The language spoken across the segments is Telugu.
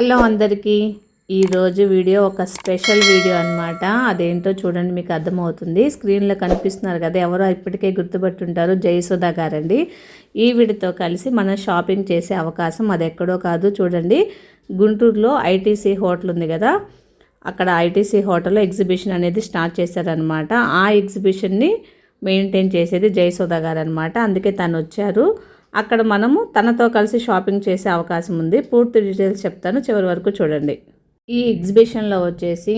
హలో అందరికీ. ఈరోజు వీడియో ఒక స్పెషల్ వీడియో అన్నమాట. అదేంటో చూడండి మీకు అర్థమవుతుంది. స్క్రీన్లో కనిపిస్తున్నారు కదా ఎవరో ఇప్పటికే గుర్తుపట్టుంటారు జయసుధా గారండి. ఈ వీడితో కలిసి మనం షాపింగ్ చేసే అవకాశం అది ఎక్కడో కాదు. చూడండి గుంటూరులో ఐటీసీ హోటల్ ఉంది కదా. అక్కడ ఐటీసీ హోటల్లో ఎగ్జిబిషన్ అనేది స్టార్ట్ చేశారనమాట ఆ ఎగ్జిబిషన్ని మెయింటైన్ చేసేది జయసుధా గారు అనమాట అందుకే తను వచ్చారు అక్కడ మనము తనతో కలిసి షాపింగ్ చేసే అవకాశం ఉంది. పూర్తి డీటెయిల్స్ చెప్తాను. చివరి వరకు చూడండి. ఈ ఎగ్జిబిషన్లో వచ్చేసి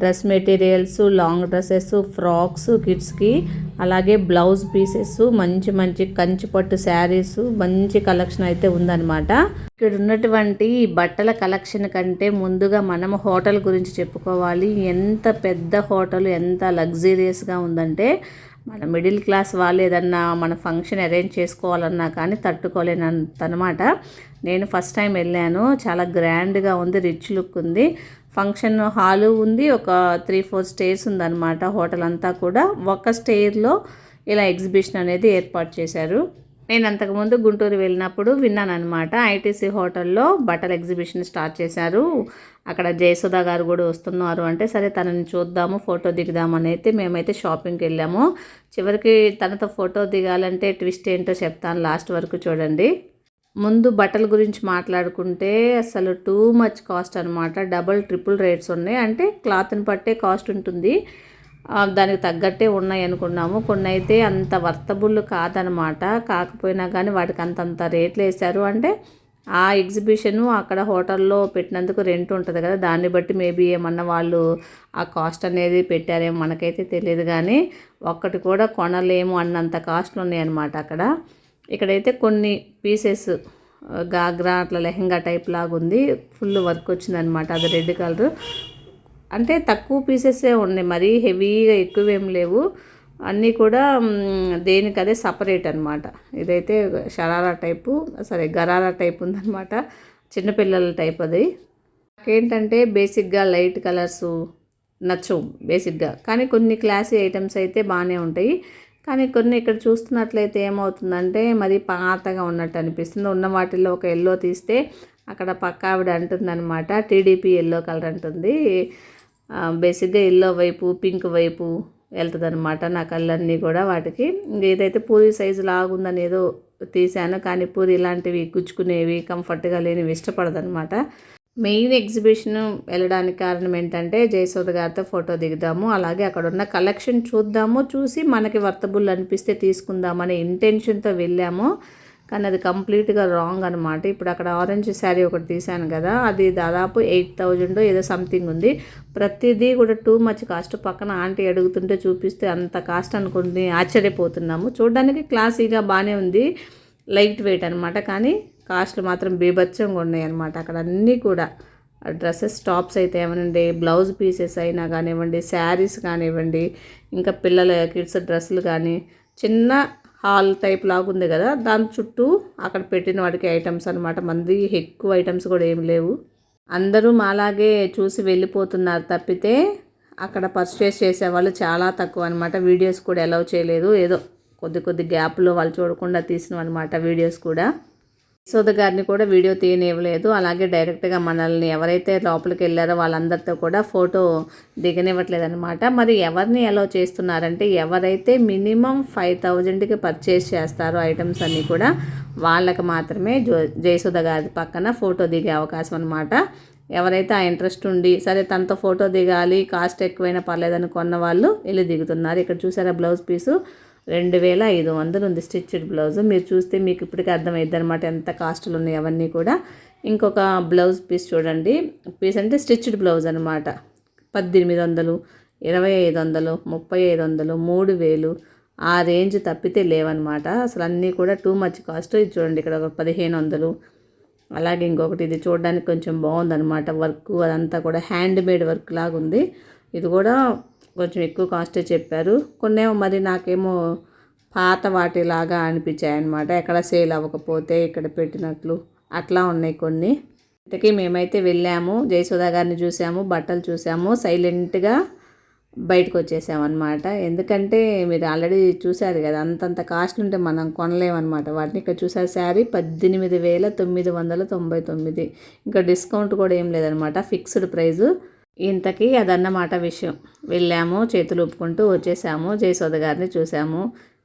dress materials long dresses frocks కిడ్స్కి అలాగే బ్లౌజ్ పీసెస్ మంచి మంచి కంచి పట్టు శారీస్ మంచి కలెక్షన్ అయితే ఉందన్నమాట. ఇక్కడ ఉన్నటువంటి బట్టల కలెక్షన్ కంటే ముందుగా మనం హోటల్ గురించి చెప్పుకోవాలి. ఎంత పెద్ద హోటల్ ఎంత లగ్జీరియస్గా ఉందంటే మన మిడిల్ క్లాస్ వాళ్ళు ఏదన్నా మన ఫంక్షన్ అరేంజ్ చేసుకోవాలన్నా కానీ తట్టుకోలేనంత అనమాట నేను ఫస్ట్ టైం వెళ్ళాను. చాలా గ్రాండ్గా ఉంది రిచ్ లుక్ ఉంది. ఫంక్షన్ హాలు ఉంది ఒక త్రీ ఫోర్ స్టేర్స్ ఉందన్నమాట హోటల్ అంతా కూడా. ఒక స్టేర్లో ఇలా ఎగ్జిబిషన్ అనేది ఏర్పాటు చేశారు. నేను అంతకుముందు గుంటూరు వెళ్ళినప్పుడు విన్నాను అనమాట ఐటీసీ హోటల్లో బట్టల ఎగ్జిబిషన్ స్టార్ట్ చేశారు. అక్కడ జయసుధా గారు కూడా వస్తున్నారు అంటే సరే తనని చూద్దాము ఫోటో దిగుదామని అయితే మేమైతే షాపింగ్కి వెళ్ళాము చివరికి తనతో ఫోటో దిగాలంటే ట్విస్ట్ ఏంటో చెప్తాను లాస్ట్ వరకు చూడండి. ముందు బట్టల గురించి మాట్లాడుకుంటే అసలు టూ మచ్ కాస్ట్ అనమాట డబల్ ట్రిపుల్ రేట్స్ ఉన్నాయి. అంటే క్లాత్ని పట్టే కాస్ట్ ఉంటుంది. దానికి తగ్గట్టే ఉన్నాయి అనుకున్నాము. కొన్ని అయితే అంత వర్తబుల్ కాదనమాట. కాకపోయినా కానీ వాటికి అంతంత రేట్లు వేశారు. అంటే ఆ ఎగ్జిబిషను అక్కడ హోటల్లో పెట్టినందుకు రెంట్ ఉంటుంది కదా దాన్ని బట్టి మేబీ ఏమన్నా వాళ్ళు ఆ కాస్ట్ అనేది పెట్టారేమో మనకైతే తెలియదు కానీ ఒక్కటి కూడా కొనలేము అన్నంత కాస్ట్లు ఉన్నాయి అనమాట అక్కడ. ఇక్కడైతే కొన్ని పీసెస్ గాగ్రా అట్లా లెహంగా టైప్ లాగా ఉంది ఫుల్ వర్క్ వచ్చిందనమాట అది రెడ్ కలర్. అంటే తక్కువ పీసెసే ఉన్నాయి మరీ హెవీగా ఎక్కువేం లేవు. అన్నీ కూడా దేనికి అదే సపరేట్ అనమాట ఇదైతే షరారా టైపు సరే గరారా టైప్ ఉందనమాట చిన్నపిల్లల టైప్ అది. ఏంటంటే బేసిక్గా లైట్ కలర్స్ నచ్చవు బేసిక్గా. కానీ కొన్ని క్లాసీ ఐటమ్స్ అయితే బాగానే ఉంటాయి. కానీ కొన్ని ఇక్కడ చూస్తున్నట్లయితే ఏమవుతుందంటే మరి పాతగా ఉన్నట్టు అనిపిస్తుంది. ఉన్న వాటిల్లో ఒక ఎల్లో తీస్తే అక్కడ పక్క ఆవిడ అంటుందన్నమాట టీడీపీ ఎల్లో కలర్ అంటుంది. బేసిక్గా ఎల్లో వైపు పింక్ వైపు వెళ్తుంది అనమాట నా కళ్ళన్నీ కూడా వాటికి. ఏదైతే పూరి సైజు లాగుందని ఏదో తీశాను కానీ పూరి ఇలాంటివి గుచ్చుకునేవి కంఫర్ట్గా లేనివి ఇష్టపడదనమాట మెయిన్ ఎగ్జిబిషన్ వెళ్ళడానికి కారణం ఏంటంటే జయసోద గారితో ఫోటో దిగుదాము అలాగే అక్కడ ఉన్న కలెక్షన్ చూద్దాము చూసి మనకి వర్తబుల్ అనిపిస్తే తీసుకుందామనే ఇంటెన్షన్తో వెళ్ళాము. కానీ అది కంప్లీట్గా రాంగ్ అనమాట ఇప్పుడు అక్కడ ఆరెంజ్ శారీ ఒకటి తీశాను కదా అది దాదాపు ఎయిట్ థౌజండ్ ఏదో సంథింగ్ ఉంది. ప్రతిదీ కూడా టూ మచ్ కాస్ట్. పక్కన ఆంటీ అడుగుతుంటే చూపిస్తే అంత కాస్ట్ అనుకుంది. ఆశ్చర్యపోతున్నాము. చూడడానికి క్లాసీగా బాగానే ఉంది. లైట్ వెయిట్ అనమాట కానీ కాస్ట్లు మాత్రం బీభత్సంగా ఉన్నాయి అనమాట అక్కడ అన్నీ కూడా. డ్రెస్సెస్ టాప్స్ అయితే ఏమనండి బ్లౌజ్ పీసెస్ అయినా కానివ్వండి శారీస్ కానివ్వండి ఇంకా పిల్లల కిడ్స్ డ్రెస్సులు కానీ చిన్న హాల్ టైప్ లాగా ఉంది కదా దాని చుట్టూ అక్కడ పెట్టిన వాటికి ఐటమ్స్ అనమాట మంది ఎక్కువ ఐటమ్స్ కూడా ఏం లేవు. అందరూ మాలాగే చూసి వెళ్ళిపోతున్నారు తప్పితే అక్కడ పర్చేస్ చేసేవాళ్ళు చాలా తక్కువ అనమాట వీడియోస్ కూడా అలౌ చేయలేదు. ఏదో కొద్ది కొద్ది గ్యాప్లో వాళ్ళు చూడకుండా తీసినవి అనమాట వీడియోస్ కూడా. యశోద గారిని కూడా వీడియో తీయనివ్వలేదు. అలాగే డైరెక్ట్గా మనల్ని ఎవరైతే లోపలికి వెళ్ళారో వాళ్ళందరితో కూడా ఫోటో దిగనివ్వట్లేదు అనమాట మరి ఎవరిని అలో చేస్తున్నారంటే ఎవరైతే మినిమం ఫైవ్ థౌజండ్కి పర్చేస్ చేస్తారో ఐటమ్స్ అన్నీ కూడా వాళ్ళకి మాత్రమే జో జయసుధ గారి పక్కన ఫోటో దిగే అవకాశం అనమాట ఎవరైతే ఆ ఇంట్రెస్ట్ ఉండి సరే తనతో ఫోటో దిగాలి కాస్ట్ ఎక్కువైనా పర్లేదని కొన్న వాళ్ళు వెళ్ళి దిగుతున్నారు. ఇక్కడ చూసారా బ్లౌజ్ పీసు రెండు వేల ఐదు వందలు ఉంది స్టిచ్డ్ బ్లౌజ్. మీరు చూస్తే మీకు ఇప్పటికే అర్థమైద్ది అనమాట ఎంత కాస్టులు ఉన్నాయి అవన్నీ కూడా. ఇంకొక బ్లౌజ్ పీస్ చూడండి. పీస్ అంటే స్టిచ్డ్ బ్లౌజ్ అనమాట పద్దెనిమిది వందలు ఇరవై ఐదు వందలు ముప్పై ఐదు వందలు మూడు వేలు ఆ రేంజ్ తప్పితే లేవన్నమాట. అసలు అన్నీ కూడా టూ మచ్ కాస్ట్. ఇది చూడండి ఇక్కడ ఒక పదిహేను వందలు. అలాగే ఇంకొకటి ఇది చూడడానికి కొంచెం బాగుందన్నమాట వర్క్. అదంతా కూడా హ్యాండ్ మేడ్ వర్క్ లాగా ఉంది ఇది కూడా కొంచెం ఎక్కువ కాస్టే చెప్పారు. కొన్నేమో మరి నాకేమో పాత వాటిలాగా అనిపించాయి అనమాట ఎక్కడ సేల్ అవ్వకపోతే ఇక్కడ పెట్టినట్లు అట్లా ఉన్నాయి కొన్ని. ఇంతకీ మేమైతే వెళ్ళాము జయసుధా గారిని చూసాము బట్టలు చూసాము సైలెంట్గా బయటకు వచ్చేసామన్నమాట. ఎందుకంటే మీరు ఆల్రెడీ చూశారు కదా అంతంత కాస్ట్ ఉంటే మనం కొనలేమన్నమాట. వాటిని ఇక్కడ చూసారు శారీ పద్దెనిమిది వేల తొమ్మిది వందల తొంభై తొమ్మిది. ఇంకా డిస్కౌంట్ కూడా ఏం లేదనమాట ఫిక్స్డ్ ప్రైజు ఇంతకీ అదన్నమాట విషయం. వెళ్ళాము చేతులు ఒప్పుకుంటూ వచ్చేసాము జయసోద గారిని చూసాము.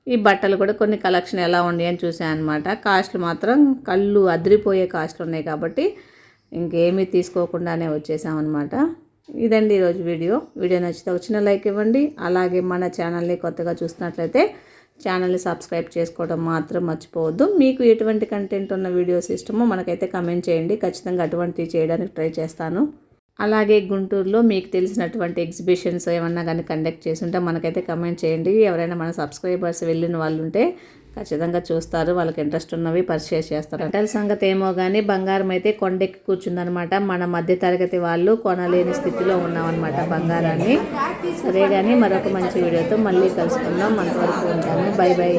ఈ బట్టలు కూడా కొన్ని కలెక్షన్ ఎలా ఉన్నాయి అని చూసాను అనమాట కాస్ట్లు మాత్రం కళ్ళు అదిరిపోయే కాస్ట్లు ఉన్నాయి కాబట్టి ఇంకేమీ తీసుకోకుండానే వచ్చేసామన్నమాట ఇదండి ఈరోజు వీడియో. వీడియో నచ్చితే వచ్చిన లైక్ ఇవ్వండి. అలాగే మన ఛానల్ని కొత్తగా చూసినట్లయితే ఛానల్ని సబ్స్క్రైబ్ చేసుకోవడం మాత్రం మర్చిపోవద్దు. మీకు ఎటువంటి కంటెంట్ ఉన్న వీడియోస్ ఇష్టమో మనకైతే కమెంట్ చేయండి. ఖచ్చితంగా అటువంటివి చేయడానికి ట్రై చేస్తాను. అలాగే గుంటూరులో మీకు తెలిసినటువంటి ఎగ్జిబిషన్స్ ఏమన్నా కానీ కండక్ట్ చేసి ఉంటే మనకైతే కమెంట్ చేయండి. ఎవరైనా మన సబ్స్క్రైబర్స్ వెళ్ళిన వాళ్ళు ఉంటే ఖచ్చితంగా చూస్తారు. వాళ్ళకి ఇంట్రెస్ట్ ఉన్నవి పర్చేస్ చేస్తారు. హోటల్ సంగతి ఏమో కానీ బంగారం అయితే కొండెక్కి కూర్చుందనమాట మన మధ్య తరగతి వాళ్ళు కొనలేని స్థితిలో ఉన్నామన్నమాట బంగారాన్ని. సరే కానీ మరొక మంచి వీడియోతో మళ్ళీ కలుసుకుందాం. అంతవరకు ఉంటాను. Bye bye.